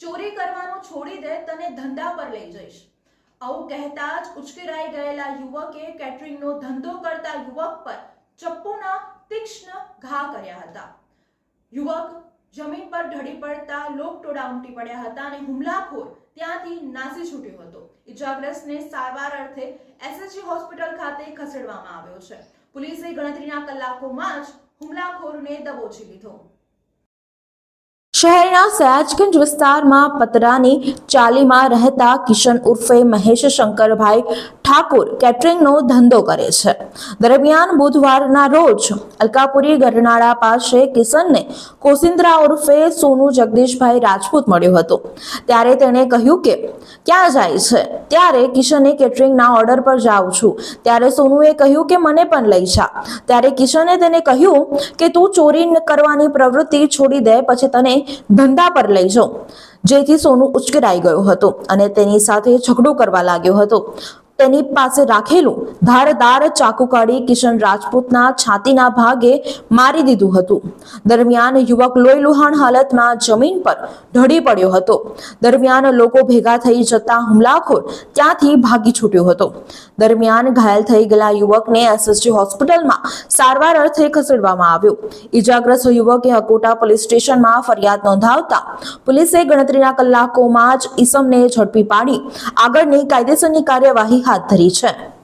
ચોરી કરવાનું છોડી દે, તને ધંધા પર લઈ જઈશ. આવું કહેતા જ ઉશ્કેરાઈ ગયેલા યુવકે કેટરિંગનો ધંધો કરતા યુવક પર ચપ્પુના તીક્ષ્ણ ઘા કર્યા હતા. યુવક જમીન પર ઢળી પડતા લોકટોળા ઉમટી પડ્યા હતા અને હુમલાખોર ત્યાંથી નાસી છૂટ્યો હતો. ઇજાગ્રસ્તને સારવાર અર્થે એસએસજી હોસ્પિટલ ખાતે ખસેડવામાં આવ્યો છે. પોલીસે ગણતરીના કલાકોમાં જ હુમલાખોરને દબોચી લીધો. શહેરના સયાજગંજ વિસ્તારમાં પતરાની ચાલીમાં રહેતા કિશન ઉર્ફે મહેશ શંકરભાઈ ઠાકુર કેટરિંગનો ધંધો કરે છે. દરમિયાન બુધવારના રોજ અલકાપુરી ગરનાળા પાસે કિશનને કોસિન્દ્રા ઉર્ફે સોનુ જગદીશભાઈ રાજપૂત મળ્યો હતો. ત્યારે તેણે કહ્યું કે, ક્યાં જાય છે? ત્યારે કિશને કેટરિંગના ઓર્ડર પર જાઉં છું. ત્યારે સોનુએ કહ્યું કે, મને પણ લઈ જા. ત્યારે કિશને તેને કહ્યું કે, તું ચોરી કરવાની પ્રવૃત્તિ છોડી દે, પછી તને ધંધા પર લઈ જાઉં. જેથી સોનુ ઉચકરાઈ ગયો હતો અને તેની સાથે ઝઘડો કરવા લાગ્યો હતો. તેની પાસે રાખેલું ધારદાર ચાકુ કાઢી કિશન રાજપૂતના છાતીના ભાગે મારી દીધું હતું. દરમિયાન યુવક લોહી હાલતમાં જમીન પર ઢળી પડ્યો હતો. દરમિયાન લોકો ભેગા થઈ જતા હુમલાખોર ત્યાંથી ભાગી છૂટ્યો હતો. દરમિયાન ઘાયલ થઈ ગયેલા યુવકને એસએસજી હોસ્પિટલમાં સારવાર અર્થે ખસેડવામાં આવ્યો. ઈજાગ્રસ્ત યુવકે હકોટા પોલીસ સ્ટેશનમાં ફરિયાદ નોંધાવતા પોલીસે ગણતરીના કલાકોમાં જ ઈસમને ઝડપી પાડી આગળની કાયદેસરની કાર્યવાહી હાથ ધરી છે.